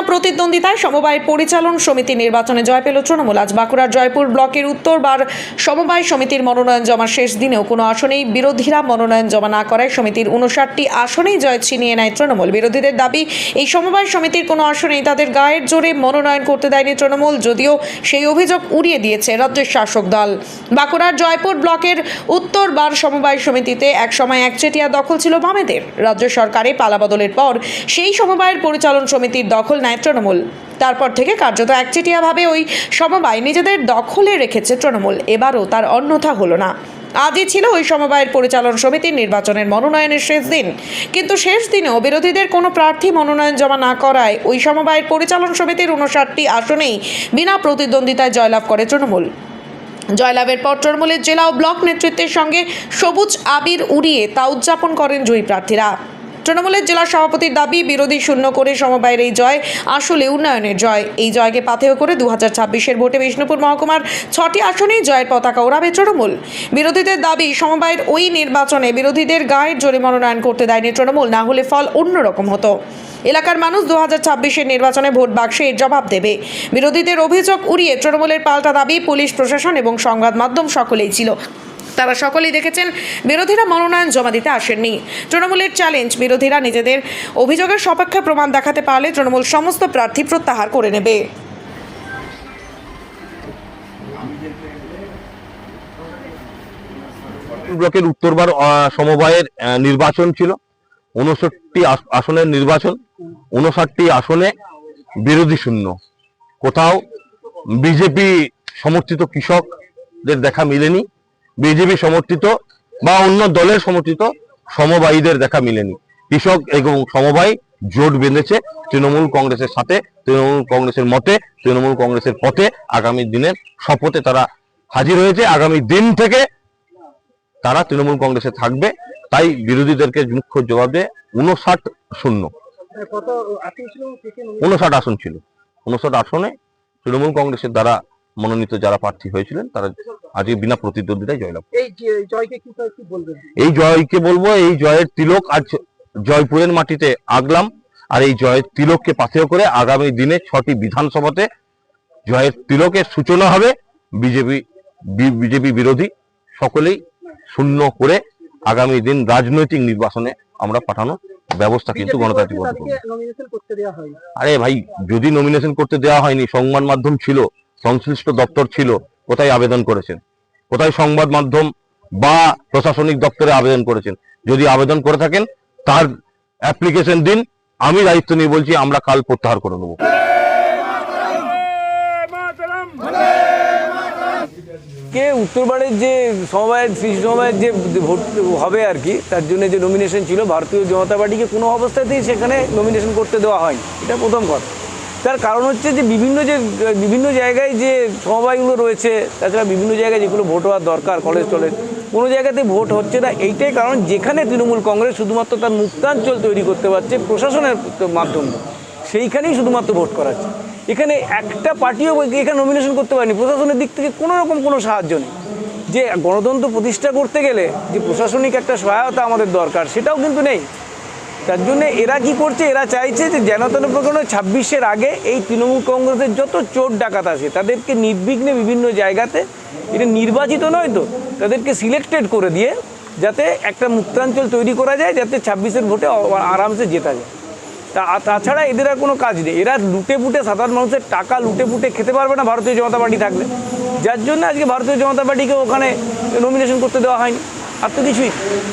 বিনা প্রতিদ্বন্দ্বিতায় সমবায় পরিচালন সমিতি নির্বাচনে জয় পেল তৃণমূল। আজ বাঁকুড়ার জয়পুর ব্লকের উত্তরবার সমবায় সমিতির মনোনয়ন জমা শেষ দিনেও কোনো আসনেই বিরোধীরা মনোনয়ন জমা না করায় সমিতির উনষাটটি আসনেই জয় ছিনিয়ে নেয় তৃণমূল। বিরোধীদের দাবি, এই সমবায় সমিতির কোনো আসনেই তাদের গায়ের জোরে মনোনয়ন করতে দেয়নি তৃণমূল, যদিও সেই অভিযোগ উড়িয়ে দিয়েছে রাজ্যের শাসক দল। বাঁকুড়ার জয়পুর ব্লকের উত্তরবার সমবায় সমিতিতে একসময় একচেটিয়া দখল ছিল বামেদের। রাজ্য সরকারে পালাবদলের পর সেই সমবায়ের পরিচালন সমিতির দখল নেয় তৃণমূল। তারপর থেকে কার্যত একচেটিয়াভাবে ওই সমবায় নিজেদের দখলে রেখেছে তৃণমূল। এবারও তার অন্যথা হলো না। আজই ছিল ওই সমবায়ের পরিচালন সমিতির নির্বাচনের মনোনয়নের শেষ দিন। কিন্তু শেষ দিনেও বিরোধীদের কোনো প্রার্থী মনোনয়ন জমা না করায় ওই সমবায়ের পরিচালন সমিতির উনষাটটি আসনেই বিনা প্রতিদ্বন্দ্বিতায় জয়লাভ করে তৃণমূল। জয়লাভের পর তৃণমূলের জেলা ও ব্লক নেতৃত্বের সঙ্গে সবুজ আবির উড়িয়ে তা উদযাপন করেন জয়ী প্রার্থীরা। তৃণমূলের জেলা সভাপতির দাবি, বিরোধী শূন্য করে সমবায়ের এই জয় আসলে উন্নয়নের জয়। এই জয়কে পাথেয় করে দু হাজার ছাব্বিশের ভোটে বিষ্ণুপুর মহকুমার ছটি আসনেই জয়ের পতাকা ওড়াবে তৃণমূল। বিরোধীদের দাবি, সমবায়ের ওই নির্বাচনে বিরোধীদের গায়ের জোরে মনোনয়ন করতে দেয়নি তৃণমূল, না হলে ফল অন্যরকম হতো। এলাকার মানুষ দু হাজার নির্বাচনে ভোট বাক্সে এর জবাব দেবে। বিরোধীদের অভিযোগ উড়িয়ে তৃণমূলের পাল্টা দাবি পুলিশ, প্রশাসন এবং সংবাদ মাধ্যম সকলেই ছিল। তারা সকলেই দেখেছেন, বিরোধীরা মনোনয়ন জমা দিতে আসেননি। তৃণমূলের চ্যালেঞ্জ বিরোধীরা নিজেদের অভিযোগের সপক্ষে প্রমাণ দেখাতে পারলে তৃণমূল সমস্ত প্রার্থী প্রত্যাহার করে নেবে। ব্লকের উত্তরবার সমবায়ের নির্বাচন ছিল। উনষট্টি আসনের নির্বাচন, উনষাটটি আসনে বিরোধী শূন্য। কোথাও বিজেপি সমর্থিত কৃষকদের দেখা মিলেনি। বিজেপি সমর্থিত বা অন্য দলের সমর্থিত সমবায়ীদের দেখা মিলেনি। কৃষক এবং সমবায় জোট বেঁধেছে তৃণমূল কংগ্রেসের সাথে তৃণমূল কংগ্রেসের মতে তৃণমূল কংগ্রেসের পথে আগামী দিনের শপথে তারা হাজির হয়েছে। আগামী দিন থেকে তারা তৃণমূল কংগ্রেসে থাকবে তাই বিরোধীদেরকে মুখ্য জবাব দেয় উনষাট শূন্য উনষাট আসন ছিল? উনষাট আসনে তৃণমূল কংগ্রেসের দ্বারা মনোনীত যারা প্রার্থী হয়েছিলেন তারা আজকে বিনা প্রতিদ্বন্দ্বিতায় জয়লাভ এই জয়কে বলব এই জয়ের তিলক আজ জয়পুরের মাটিতে আগলাম আর এই জয়ের তিলককে পাথেয় করে আগামী দিনে ছটি বিধানসভাতে জয়ের তিলকের সূচনা হবে। বিজেপি বিজেপি বিরোধী সকলেই শূন্য করে আগামী দিন রাজনৈতিক নির্বাচনে আমরা পাঠানোর ব্যবস্থা কিন্তু গণতান্ত্রিক আরে ভাই যদি নমিনেশন করতে দেওয়া হয়নি সংবাদ মাধ্যম ছিল সংশ্লিষ্ট দপ্তর ছিল, কোথায় আবেদন করেছেন? কোথায় সংবাদ মাধ্যম বা প্রশাসনিক দপ্তরে আবেদন করেছেন? যদি আবেদন করে থাকেন, তার অ্যাপ্লিকেশন দিন, আমি দায়িত্ব নিয়ে বলছি, আমরা কাল প্রত্যাহার করে নেব। কে উত্তরবাড়ির যে সমবায়ের কৃষি সমবায়ের যে ভোট হবে আর কি, তার জন্য যে নমিনেশন ছিল, ভারতীয় জনতা পার্টিকে কোনো অবস্থাতেই সেখানে নমিনেশন করতে দেওয়া হয়নি। এটা প্রথম কথা। তার কারণ হচ্ছে যে বিভিন্ন যে, বিভিন্ন জায়গায় যে সমবায়গুলো রয়েছে, তাছাড়া বিভিন্ন জায়গায় যেগুলো ভোট হওয়ার দরকার কলেজ টলেজ, কোনো জায়গাতে ভোট হচ্ছে না। এইটাই কারণ যেখানে তৃণমূল কংগ্রেস শুধুমাত্র তার মুক্তাঞ্চল তৈরি করতে পারছে প্রশাসনের মাধ্যমে। সেইখানেই শুধুমাত্র ভোট করাচ্ছে। এখানে একটা পার্টিও এখানে নমিনেশন করতে পারেনি। প্রশাসনের দিক থেকে কোনো রকম কোনো সাহায্য নেই। যে গণতন্ত্র প্রতিষ্ঠা করতে গেলে যে প্রশাসনিক একটা সহায়তা আমাদের দরকার, সেটাও কিন্তু নেই। তার জন্য এরা কি করছে? এরা চাইছে যে জনতন প্রকরণে ছাব্বিশের আগে এই তৃণমূল কংগ্রেসের যত চোর ডাকাত আছে, তাদেরকে নির্বিঘ্নে বিভিন্ন জায়গাতে, এটা নির্বাচিত নয় তো, তাদেরকে সিলেক্টেড করে দিয়ে যাতে একটা মুক্তাঞ্চল তৈরি করা যায়, যাতে ছাব্বিশের ভোটে আরামসে জেতা যায়। তা তাছাড়া এদের আর কোনো কাজ নেই। এরা লুটে পুটে সাধারণ মানুষের টাকা লুটে পুটে খেতে পারবে না, ভারতীয় জনতা পার্টি থাকলে। যার জন্য আজকে ভারতীয় জনতা পার্টিকে ওখানে নমিনেশন করতে দেওয়া হয়নি। আর তো কিছুই